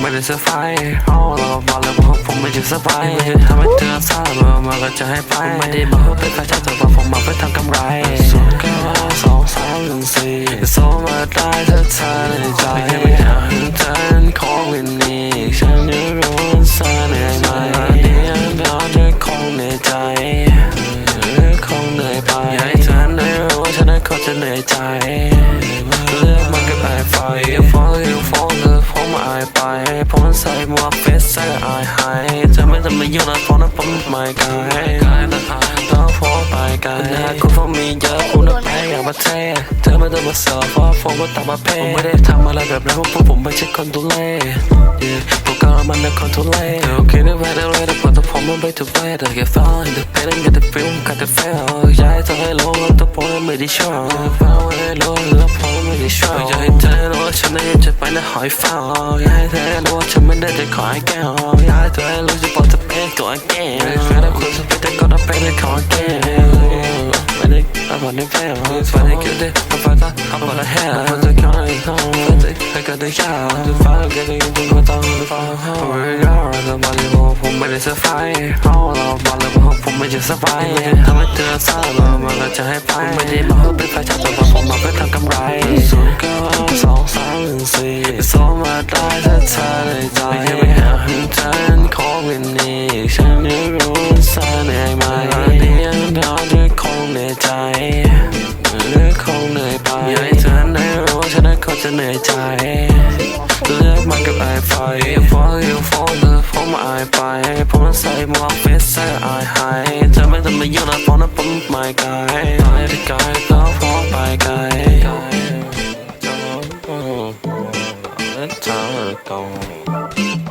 ไม่ได้เซอร์ไพรส์ห้องเราบอกเลยว่าผมไม่ได้เซอร์ไพรส์ไม่ได้ทำให้เธอเศร้ามาก็จะให้ไปไม่ได้มาเพื่อเป็นแฟชั่นแต่ว่าผมมาเพื่อทำกำไรสองเก้าสองสามหนึ่งสี่อซมาได้เธอเธอในใจ ฉันนั้นคงจะเรื่อยใจเลือกมันกับไอไฟฟองอยู่ฟ้องเธอผมอายไปผมใส่หมวกเฟสใส่อายหายเธอไม่ต้องมายุ่งนะเพราะนั้นผมไม่ไกายกายนะต้องพอไปไกันะคุณผมมีเยอะคุณต้องไปอย่างประเทศเธอไม่ต้องมาเสิร์ฟเพราะผมก็ต่างประเภทผมไม่ได้ทำอะไรแบบนั้นเพราะผมไม่ใช่คนดูแลผม ก็มันเป็นคนทุเรศโอเคได้ไหมได้เลยแต่พอแต่ผมมันไปถึงเวทแค่ฟังเดเพลงกับแต่ฟิลมกับแต่เฟลอยากให้เธอให้รู้ว่าตัวผมไม่ได้ชอบฟังให้รู้แล้วผมไม่ได้ชอบอยากให้เธอรู้ว่าฉันนั้นจะไปในหอยฟ้าอยากให้เธอรู้ว่าฉันไม่ได้จะขอให้แก้วอยากให้เธอให้รู้จะบอกจะเป็นตัวแก่แค่ได้คุณจะเป็นแต่ก็ต้องเป็นของแก่ไม่ได้เอาบอลในแพ้ไม่ได้เกิ ดได้เอาไปซะเอาไปละแห่เอาไปจะขอให้เก็ได้ยากจะฟังกันได้ยินตัวต้องฟังเขาเวลาเราบอลเลยบอกผมไม่ได้เซอร์ไพรส์เขาเราบอลเลยบอกผมไม่ได้สบายทำให้เธอทราบว่ามันก็จะให้ไปไม่ได้มาเพื่อเป็นแฟชั่นแต่ว่าผมมาเพื่อทำกำไรศูนย์เก้าสองสามหนึ่งสี่สองมาได้ถ้าเธอในใจไม่อยากให้เธอขอเป็นนี่ฉันไม่รู้เธอเหนื่อยไหมเดี๋ยวเราจะคงในใจหรือคงเหนื่อยไป เาจะเหนื่อยใจ เลือกมันกับไอไฟฟองอยู่ฟองเธอผมไอไปผมใส่หมวกเฟสใส่ไอไฮเธอไม่ทำไม่ยุ่งนะเพราะนะผมไม่ไกลไปยไปไกลก็พอไปไกลเธอต้อง